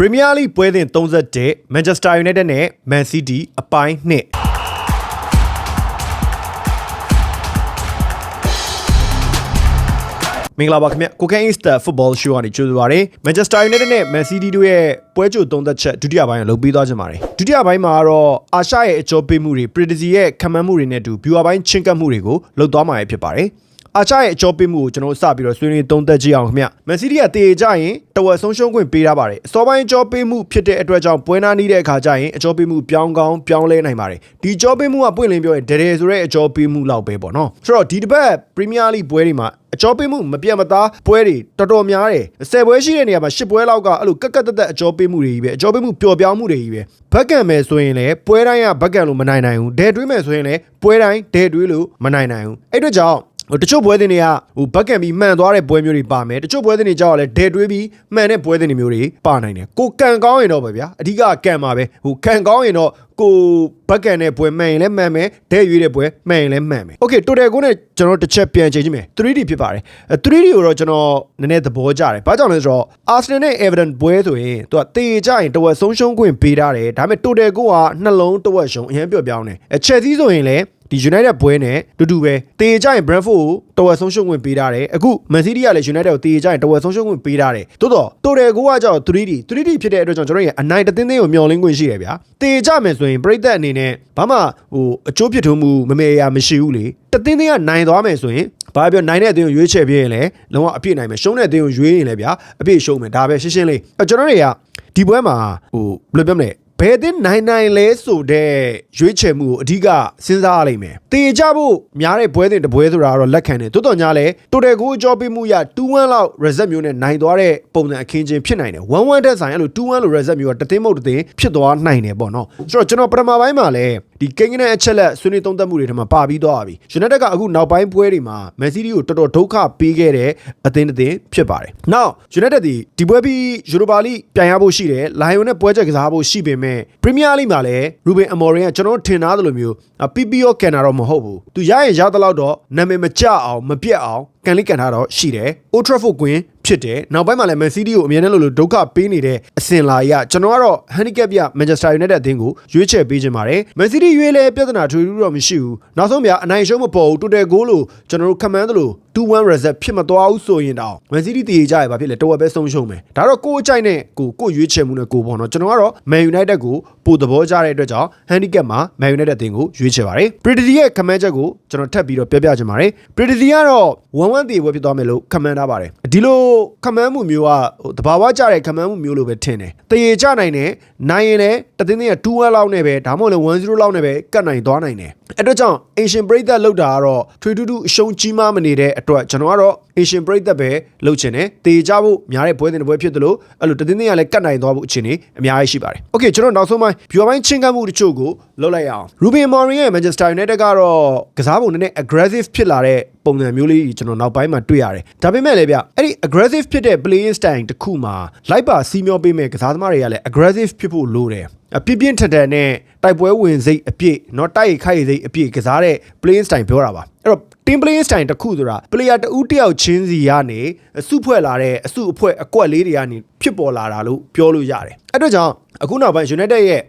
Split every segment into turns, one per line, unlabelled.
ပရီးမီးယားလိပွဲစဉ်31 Manchester United နဲ့ Man City အပိုင်း2မင်္ဂလာပါခင်ဗျကိုကန်အစ်စတာဖုတ်ဘောရှိုးကနေကြိုဆိုပါရစေ Manchester United နဲ့ Man City တို့ရဲ့ပွဲကြိုသုံးသက်ချက်ဒုတိယပိုင်းကိုလုပ်ပြီးသွားကြပါမယ်ဒုတိယပိုင်းမှာတော့အာရှရဲ့အကျော်ပေးမှုတွေ Predizzi ရဲ့ခံမှန်းမှုတွေနဲ့အတူ viewer ပိုင်းချင်းကပ်မှုတွေကိုလုပ်သွားမှာဖြစ်ပါတယ် အာချရဲ့အကျော်ပေးမှုကိုကျွန်တော်တို့စပြီးတော့ဆွေးနွေးသုံးသပ်ကြည့်အောင်ခင်ဗျမန်စီးတီးကတေကြရင်တဝက်ဆုံးရှုံးခွင့်ပေးထားပါတယ်အစောပိုင်းအကျော်ပေးမှုဖြစ်တဲ့အတွက်ကြောင့်ပွဲနာနီးတဲ့အခါကျရင်အကျော်ပေးမှုပြောင်းကောင်းပြောင်းလဲနိုင်ပါတယ်ဒီအကျော်ပေးမှုကပွင့်လင်းပြောရင်ဒရဲဆိုတဲ့အကျော်ပေးမှုလောက်ပဲပေါ့နော်ဆိုတော့ဒီတစ်ပတ်ပရီးမီးယားလိပွဲတွေမှာအကျော်ပေးမှုမပြတ်မသားပွဲတွေတော်တော်များတယ်ဆယ်ပွဲရှိတဲ့နေရာမှာရှစ်ပွဲလောက်ကအဲ့လိုကက်ကက်တက်တက်အကျော်ပေးမှုတွေကြီးပဲအကျော်ပေးမှုပျော်ပြောင်းမှုတွေကြီးပဲဘက်ကန်မယ်ဆိုရင်လည်းပွဲတိုင်းကဘက်ကန်လို့မနိုင်နိုင်ဘူးဒဲတွေးမယ်ဆိုရင်လည်းပွဲတိုင်းဒဲတွေးလို့မနိုင်နိုင်ဘူးအဲ့အတွက်ကြောင့်ဟို တချို့ပွဲတင်တွေကဟိုဘက်ကံပြီးမှန်သွားတဲ့ပွဲမျိုးတွေပါမယ်တချို့ပွဲတင်တွေကြောက်ရလဲဒဲတွေးပြီးမှန်တဲ့ပွဲတင်တွေမျိုးတွေပါနိုင်တယ်ကိုကန်ကောင်းရင်တော့ပဲဗျာအဓိကကန်ပါပဲဟိုကန်ကောင်းရင်တော့ကိုဘက်ကန်တဲ့ပွဲမှန်ရင်လည်းမှန်မယ်ဒဲရွေးတဲ့ပွဲမှန်ရင်လည်းမှန်မယ်โอเคတိုတယ်ကိုနဲ့ကျွန်တော်တစ်ချက်ပြန်ချိန်ကြည့်မယ် 3D ဖြစ်ပါတယ်အဲ 3D ကိုတော့ကျွန်တော်နည်းနည်းသဘောကျတယ်ဘာကြောင့်လဲဆိုတော့ Arsenal နဲ့ Everton ပွဲဆိုရင်သူကတေကြရင်တဝက်ဆုံးရှုံးခွင့်ပေးထားတယ်ဒါပေမဲ့တိုတယ်ကိုကနှလုံးတဝက်ရှုံးအရင်ပြော့ပြောင်းတယ်အဲ Chelsea ဆိုရင်လည်း ဒီ United ပွဲနဲ့တူတူပဲတေကြရင် Brentford ကိုတဝက်ဆုံးရှုံးခွင့်ပေးထားတယ်အခု Man City ကလည်း United ကိုတေကြရင်တဝက်ဆုံးရှုံးခွင့်ပေးထားတယ်တိုးတော့တိုတယ်ကိုကကြောက် 3D 3D ဖြစ်တဲ့အတွက်ကြောင့်ကျွန်တော်ရဲ့အနိုင်တသင်းသင်းကိုမျောလင်းခွင့်ရှိတယ်ဗျာတေကြမယ်ဆိုရင်ပြိသက်အနေနဲ့ဘာမှဟိုအကျိုးဖြစ်ထုံးမှုမမေရာမရှိဘူးလေတသင်းသင်းကနိုင်သွားမယ်ဆိုရင်ဘာပြောနိုင်တဲ့အသင်းကိုရွေးချယ်ပြရင်လည်းလုံးဝအပြည့်နိုင်မယ်ရှုံးတဲ့အသင်းကိုရွေးရင်လည်းဗျာအပြည့်ရှုံးမယ်ဒါပဲရှင်းရှင်းလေးအဲကျွန်တော်တွေကဒီပွဲမှာဟိုဘယ်လိုပြောမလဲ ဘယ်တင်နိုင်နိုင်လဲဆိုတဲ့ရွေးချယ်မှုကိုအဓိကစဉ်းစားရလိမ့်မယ်။တေကြဖို့များတဲ့ဘွဲတင်တပွဲဆိုတာကတော့လက်ခံတယ်။တိုးတော်ညာလဲတိုတယ်ကိုအကြောပေးမှုရ2-1လောက် reset မျိုးနဲ့နိုင်သွားတဲ့ပုံစံအခင်းချင်းဖြစ်နိုင်တယ်။1-1တက်ဆိုင်အဲ့လို2-1လို့ reset မျိုးကတသိန်းမဟုတ်တသိန်းဖြစ်သွားနိုင်တယ်ပေါ့နော်။ဆိုတော့ကျွန်တော်ပထမပိုင်းမှာလဲဒီကိန်းကနေအချက်လက်ဆွေးနွေးသုံးသပ်မှုတွေထဲမှာပါပြီးသွားပြီ။ United ကအခုနောက်ပိုင်းပွဲတွေမှာ Man City ကိုတော်တော်ဒုက္ခပေးခဲ့တဲ့အသင်းတစ်သင်းဖြစ်ပါတယ်။ Now United ဒီဒီပွဲပြီး Europa League ပြန်ရဖို့ရှိတယ်။ Lion နဲ့ပွဲချက်ကစားဖို့ရှိပေမဲ့ Premier League မှာလည်း Ruben Amorim ကကျွန်တော်ထင်သားသလိုမျိုး PPO ကန်တာတော့မဟုတ်ဘူးသူရရင်ရသလောက်တော့နာမည်မကျအောင်မပြတ်အောင်ကန်လေးကန်ထားတော့ရှိတယ် Old Trafford ကွင်းဖြစ်တယ်နောက်ပိုင်းမှာလည်း Man City ကိုအမြဲတမ်းလို့လို့ဒုက္ခပေးနေတဲ့အစင်လာရကျွန်တော်ကတော့ handicap ပြ Manchester United အသင်းကိုရွေးချယ်ပေးခြင်းပါတယ် Man City ရွေးလဲပြဿနာထွေထူးတော့မရှိဘူးနောက်ဆုံးပြအနိုင်ရှုံးမပေါ်ဘူး total goal လို့ကျွန်တော်တို့ခန့်မှန်းသလို2-1 reset ဖြစ်မသွားဘူးဆိုရင်တော့ Man City တည်ကြရပါဖြစ်လေတော်ဝက်ပဲဆုံးရှုံးမယ်ဒါတော့ကိုယ်အကြိုက်နဲ့ကိုကိုရွေးချယ်မှုနဲ့ကိုပေါ့နော်ကျွန်တော်ကတော့ Man United ကိုပိုသဘောကျတဲ့အတွက်ကြောင့် handicap မှာ Man United အသင်းကိုရွေးချယ်ပါတယ် Predicty ရဲ့ခန့်မှန်းချက်ကိုကျွန်တော်ထပ်ပြီးတော့ပြောပြချင်ပါတယ် Predicty ကတော့1-1တည်ပွဲဖြစ်သွားမယ်လို့ခန့်မှန်းထားပါတယ်ဒီလိုခန့်မှန်းမှုမျိုးကဟိုတဘာဝကျတဲ့ခန့်မှန်းမှုမျိုးလို့ပဲထင်တယ်တရေကျနိုင်တယ်နိုင်ရင်လည်းတသင်းတွေက2-1လောက်နဲ့ပဲဒါမှမဟုတ်လည်း1-0လောက်နဲ့ပဲကတ်နိုင်သွားနိုင်တယ်အဲ့တော့ကြောင့် Asian Break လောက်တာကတော့ထွေထူးထူးအရှုံးကြီးမားမနေတဲ့အတွက်ကျွန်တော်ကတော့ Asian Break ပဲလှုပ်ချင်တယ်တေကြဖို့များတဲ့ပွဲတင်တဲ့ပွဲဖြစ်တယ်လို့အဲ့လိုတသင်းတွေကလည်းကတ်နိုင်သွားဖို့အခြေအနေအများကြီးရှိပါတယ်။ Okay ကျွန်တော်နောက်ဆုံးပိုင်း viewer ပိုင်းချင်းကပ်မှုတချို့ကိုလုပ်လိုက်ရအောင်။ Ruben Amorim ရဲ့ Manchester United ကတော့ကစားပုံနည်းနည်း aggressive ဖြစ်လာတဲ့ပုံစံမျိုးလေးကျွန်တော်နောက်ပိုင်းမှာတွေ့ရတယ်။ဒါပေမဲ့လည်းဗျအဲ့ဒီ aggressive ဖြစ်တဲ့ playing style တစ်ခုမှာလိုက်ပါစီးမျောပေးမဲ့ကစားသမားတွေကလည်း aggressive ဖြစ်ဖို့လိုတယ်။အပြင်းပြင်းထန်ထန်နဲ့တိုက်ပွဲဝင်စိတ်အပြည့်เนาะတိုက်ခိုက်စိတ်အပြည့်ကစားတဲ့ playing style ပြောတာပါအဲ့တော့ team playing style တစ်ခုဆိုတာ player တဦးတယောက်ချင်းစီကနေအစုဖွဲ့လာတဲ့အစုအဖွဲ့အကွက်လေးတွေကနေဖြစ်ပေါ်လာတာလို့ပြောလို့ရတယ်အဲ့တော့ကြောင့်အခုနောက်ပိုင်း United ရဲ့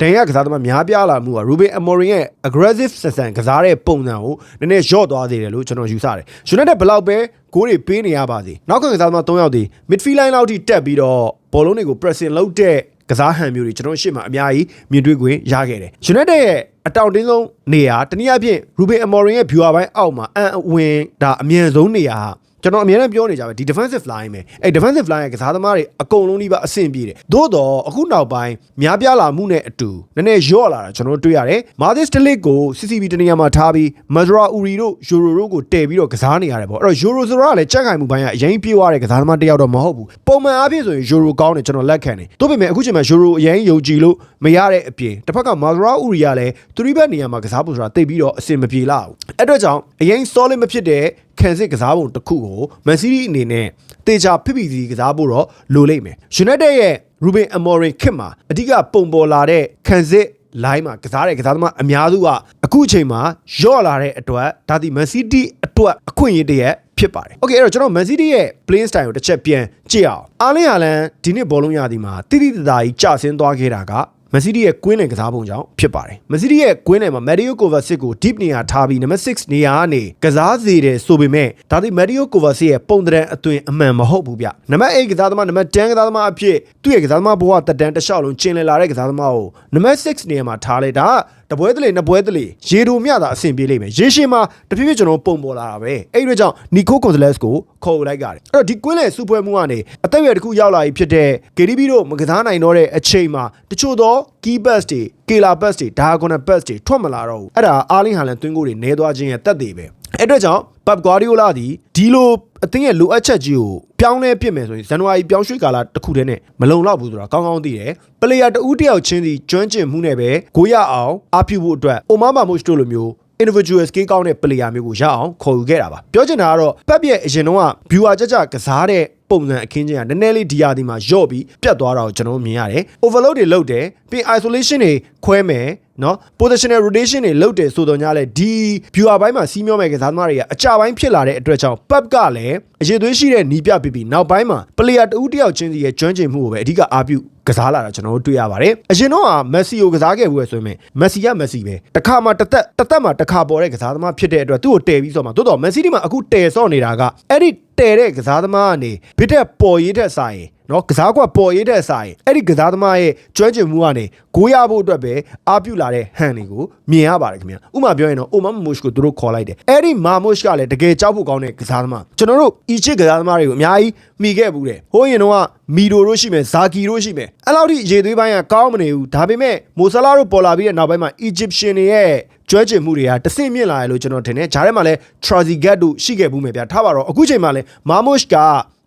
ဒန်ရကစားသမားများပြားလာမှုက Ruben Amorim ရဲ့ aggressive ဆန်ဆန်ကစားတဲ့ပုံစံကိုနည်းနည်းလျော့သွားသေးတယ်လို့ကျွန်တော်ယူဆတယ် United ဘယ်လောက်ပဲ ဂိုးတွေပေးနေရပါစေနောက်ကကစားသမား3ယောက်ဒီ midfield line လောက်ထိတက်ပြီးတော့ဘောလုံးတွေကို pressing လုပ်တဲ့ကစားဟန်မျိုးတွေကျွန်တော်ရှေ့မှာအများကြီးမြင်တွေ့ခွင့်ရခဲ့တယ် United ရဲ့အတောင်တင်းဆုံးနေရာတနည်းအားဖြင့် Ruben Amorim ရဲ့ viewer ပိုင်းအောက်မှာအန်အဝင်ဒါအမြင့်ဆုံးနေရာ ကျွန်တော်အများနဲ့ပြောနေကြပဲဒီ defensive line ပဲအဲ defensive line ရဲ့ကစားသမားတွေအကုန်လုံးဒီပါအဆင်ပြေတယ်သို့တော့အခုနောက်ပိုင်းများပြားလာမှုနဲ့အတူနည်းနည်းရော့လာတာကျွန်တော်တွေ့ရတယ် Mathis Delik ကို CCB တနေရာမှာထားပြီး Mazra Uri တို့ Euro တို့ကိုတည်ပြီးတော့ကစားနေရတယ်ပေါ့အဲ့တော့ Euro ဆိုတာကလည်းကြက်ခိုင်မှုပိုင်းကအရင်ပြေးသွားတဲ့ကစားသမားတစ်ယောက်တော့မဟုတ်ဘူးပုံမှန်အားဖြင့်ဆိုရင် Euro ကောင်းတယ်ကျွန်တော်လက်ခံတယ်သို့ပေမဲ့အခုချိန်မှာ Euro အရင်ယုံကြည်လို့မရတဲ့အပြင်တစ်ဖက်က Mazra Uri ကလည်း3ဘက်နေရာမှာကစားဖို့ဆိုတာတိတ်ပြီးတော့အဆင်မပြေလောက်အဲ့တော့ကြောင့်အရင် solid မဖြစ်တဲ့ ခံစစ်ကစားပုံတစ်ခုကို Man City အနေနဲ့တေချာဖိဖိစီကစားဖို့တော့လိုလိမ့်မယ် United ရဲ့ Ruben Amorim ခစ်မှာအဓိကပုံပေါ်လာတဲ့ခံစစ် line မှာကစားတဲ့ကစားသမားအများစုကအခုအချိန်မှာရော့လာတဲ့အတွက်ဒါဒီ Man City အတွက်အခွင့်အရေးတရက်ဖြဖြစ်ပါတယ်။ Okay အဲ့တော့ကျွန်တော် Man City ရဲ့ playing style ကိုတစ်ချက်ပြန်ကြည့်အောင်။အာလင်ဟာလန်ဒီနှစ်ဘောလုံးရသည်မှာတိတိတသားကြီးကျဆင်းသွားခဲ့တာက မက်ဆီဒီရဲ့ကွင်းလင်ကစားပုံကြောင့်ဖြစ်ပါတယ်။မက်ဆီဒီရဲ့ကွင်းလင်မှာမက်ရီယိုကိုဗာစစ်ကို deep နေရာထားပြီးနံပါတ်6နေရာကနေကစားစေတယ်ဆိုပေမဲ့ဒါဒီမက်ရီယိုကိုဗာစစ်ရဲ့ပုံတံအသွင်အမှန်မဟုတ်ဘူးဗျ။နံပါတ်8ကစားသမားနံပါတ်10ကစားသမားအဖြစ်သူ့ရဲ့ကစားသမားဘဝတက်တန်းတစ်လျှောက်လုံးကျင်လည်လာတဲ့ကစားသမားကိုနံပါတ်6နေရာမှာထားလိုက်တာ တပွဲတလေနှစ်ပွဲတလေရေတိုမျှတာအဆင်ပြေလိမ့်မယ်ရေရှည်မှာတဖြည်းဖြည်းကျွန်တော်ပုံပေါ်လာတာပဲအဲ့ဒီတော့ကြောင့်နီကိုကွန်ဆလက်စ်ကိုခေါ်ယူလိုက်ကြတယ်အဲ့တော့ဒီကွင်းလေစူပွဲမှုကနေအသက်အရွယ်တစ်ခုရောက်လာပြီဖြစ်တဲ့ KDB တို့မကစားနိုင်တော့တဲ့အချိန်မှာတချို့သော key pass တွေ killer pass တွေ diagonal pass တွေထွက်မလာတော့ဘူးအဲ့ဒါအာလင်းဟာလန်တွင်းကိုတွေနဲသွားခြင်းရဲ့တက်သေးပဲအဲ့အတွက်ကြောင့် Pep Guardiola သည်ဒီလိုအသင်းရဲ့လိုအပ်ချက်ကြီးကိုပြောင်းလဲပြစ်မယ်ဆိုရင်ဇန်နဝါရီပြောင်းရွှေ့ကာလတစ်ခုတည်းနဲ့မလုံလောက်ဘူးဆိုတာကောင်းကောင်းသိတယ်ပလေယာတဦးတစ်ယောက်ချင်းစီကျွမ်းကျင်မှုနဲ့ပဲကိုရအောင်အားပြုဖို့အတွက်အိုမာမာမို့စ်တို့လိုမျိုး individual skill ကောင်းတဲ့ player မျိုးကိုရအောင်ခေါ်ယူခဲ့တာပါပြောချင်တာကတော့ Pep ရဲ့အရင်တော့က viewer ကြကြကစားတဲ့ပုံစံအခင်းချင်းကနည်းနည်းလေးဒီယာဒီမှာယော့ပြီးပြတ်သွားတာကိုကျွန်တော်တို့မြင်ရတယ် overload တွေလုပ်တယ်ပြီး isolation တွေခွဲမယ် နော် positional rotation တွေလုပ်တယ်ဆိုတော့ညလဲဒီ viewer ဘိုင်းမှာစီးမျောမဲ့ကစားသမားတွေကအကြပိုင်းဖြစ်လာတဲ့အတွက်ကြောင့် Pep ကလည်းအရေးသွေးရှိတဲ့နီးပြပြီးပြီးနောက်ပိုင်းမှာ player တဦးတစ်ယောက်ချင်းစီရဲ့ကျွမ်းကျင်မှုကိုပဲအဓိကအားပြုကစားလာတာကျွန်တော်တို့တွေ့ရပါတယ်အရင်တော့ကမက်ဆီကိုကစားခဲ့ဘူးပဲဆိုရင်မက်ဆီကမက်ဆီပဲတစ်ခါမှတစ်သက်တစ်သက်မှတစ်ခါပေါ်တဲ့ကစားသမားဖြစ်တဲ့အတွက်သူ့ကိုတည်ပြီးဆိုမှတိုးတော့မက်ဆီဒီမှာအခုတည်ဆော့နေတာကအဲ့ဒီတည်တဲ့ကစားသမားကနေဘစ်တဲ့ပေါ်ရေးတဲ့ဆိုင် နော်ကစားကွက်ပေါ်ရေးတဲ့ဆိုင်အဲ့ဒီကစားသမားရဲ့ကျွမ်းကျင်မှုကနေဂိုးရဖို့အတွက်ပဲအားပြုလာတဲ့ဟန်တွေကိုမြင်ရပါတယ်ခင်ဗျာဥပမာပြောရင်တော့အိုမမမို့ရှ်ကိုသူတို့ခေါ်လိုက်တယ်အဲ့ဒီမာမို့ရှ်ကလည်းတကယ်ကြောက်ဖို့ကောင်းတဲ့ကစားသမားကျွန်တော်တို့အီချစ်ကစားသမားတွေကိုအများကြီးမိခဲ့ဘူးတယ်ဟိုးရင်တော့မီဒိုတို့ရှိမယ်ဇာကီတို့ရှိမယ်အဲ့လောက်ထိရေသွေးပိုင်းကကောင်းမနေဘူးဒါပေမဲ့မိုဆာလာတို့ပေါ်လာပြီးတဲ့နောက်ပိုင်းမှာအီဂျစ်ရှင်တွေရဲ့ကျွဲကျင်မှုတွေကတဆင့်မြင့်လာတယ်လို့ကျွန်တော်ထင်တယ်ဂျားထဲမှာလဲ Trazigat တို့ရှိခဲ့ဘူးမယ်ဗျာထားပါတော့အခုချိန်မှာလဲမာမို့ရှ်က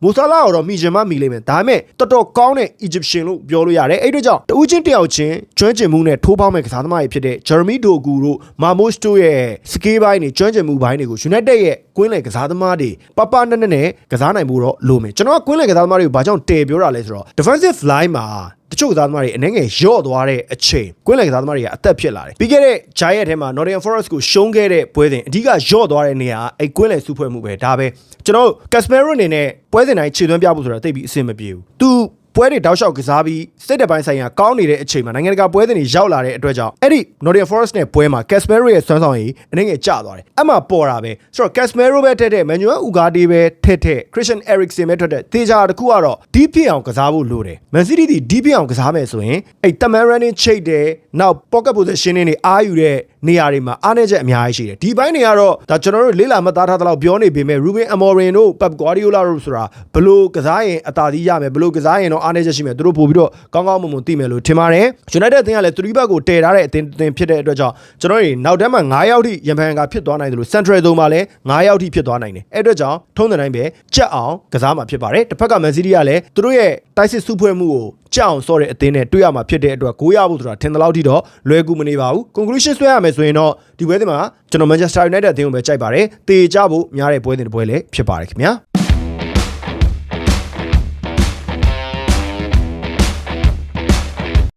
မိုဆာလာတော့မိချင်မှမိလိမ့်မယ်ဒါပေမဲ့တော်တော်ကောင်းတဲ့ Egyptian လို့ပြောလို့ရတယ်အဲ့အတွက်ကြောင့်တဦးချင်းတယောက်ချင်းကျွမ်းကျင်မှုနဲ့ထိုးပေါင်းမဲ့ကစားသမားတွေဖြစ်တဲ့ Jeremy Doku တို့ Mamosh တို့ရဲ့ skill ဘိုင်းတွေကျွမ်းကျင်မှုဘိုင်းတွေကို United ရဲ့ကွင်းလယ်ကစားသမားတွေပပနက်နက်နဲ့ကစားနိုင်ဖို့တော့လိုမယ်ကျွန်တော်ကကွင်းလယ်ကစားသမားတွေကိုဘာကြောင့်တည်ပြောတာလဲဆိုတော့ defensive line မှာတချို့ကစားသမားတွေအနေငယ်ရော့သွားတဲ့အချိန်ကွင်းလယ်ကစားသမားတွေကအသက်ဖြစ်လာတယ်ပြီးခဲ့တဲ့ Giant ထဲမှာ Nottingham Forest ကိုရှုံးခဲ့တဲ့ပွဲစဉ်အဓိကရော့သွားတဲ့နေရာအဲ့ကွင်းလယ်စုဖွဲ့မှုပဲဒါပဲကျွန်တော် Casemiro အနေနဲ့ပွဲစဉ်တိုင်းခြေသွင်းပြဖို့ဆိုတာသိပြီးအဆင်မပြေဘူးသူ ပွဲတွေတောက်လျှောက်ကစားပြီးစစ်တဲ့ပိုင်းဆိုင်ရာကောင်းနေတဲ့အချိန်မှာနိုင်ငံတကာပွဲစဉ်တွေရောက်လာတဲ့အတွက်ကြောင့်အဲ့ဒီ Nottingham Forest နဲ့ပွဲမှာ Casemiro ရဲ့စွမ်းဆောင်ရည်အနေငယ်ကျသွားတယ်အဲ့မှာပေါ်တာပဲဆိုတော့ Casemiro ပဲထက်တဲ့ Manuel Ugarte ပဲထက်တဲ့ Christian Eriksen ပဲထက်တဲ့တေချာတစ်ခုကတော့ deep ဖြစ်အောင်ကစားဖို့လိုတယ် Man City ဒီ deep ဖြစ်အောင်ကစားမယ်ဆိုရင်အဲ့တမန် running ချိတ်တယ်နောက် pocket position တွေအားယူတဲ့ နေရာတွေမှာအားနည်းချက်အများကြီးရှိတယ်ဒီဘိုင်းတွေကတော့ဒါကျွန်တော်တို့လေးလာမသားထားတဲ့လောက်ပြောနေပေမဲ့ Ruben Amorim တို့ Pep Guardiola တို့ဆိုတာဘလို့ကစားရင်အသာစီးရမယ်ဘလို့ကစားရင်တော့အားနည်းချက်ရှိမယ်သူတို့ပို့ပြီးတော့ကောင်းကောင်းမွန်မွန်သိမယ်လို့ထင်ပါတယ် United အသင်းကလည်း3ဘက်ကိုတည်ထားတဲ့အသင်းအသင်းဖြစ်တဲ့အတွက်ကြောင့်ကျွန်တော်တို့နောက်တန်းမှာ9ယောက်ထိရန်ဖန်ကဖြစ်သွားနိုင်တယ်လို့ Central Zone မှာလည်း9ယောက်ထိဖြစ်သွားနိုင်တယ်အဲ့အတွက်ကြောင့်ထုံးတဲ့တိုင်းပဲကြက်အောင်ကစားမှာဖြစ်ပါတယ်တစ်ဖက်က Man City ကလည်းသူတို့ရဲ့တိုက်စစ်စုဖွဲ့မှုကို ကြက်အောင်စော့တဲ့အသင်းနဲ့တွေ့ရမှာဖြစ်တဲ့အတွက်ကိုရဖို့ဆိုတာထင်သလောက်ထိတော့လွယ်ကူမနေပါဘူး conclusion ဆွဲရမယ်ဆိုရင်တော့ဒီပွဲစဉ်မှာကျွန်တော် Manchester United အသင်းကိုပဲကြိုက်ပါတယ်တေချဖို့များတဲ့ပွဲစဉ်တစ်ပွဲလည်းဖြစ်ပါတယ်ခင်ဗျာ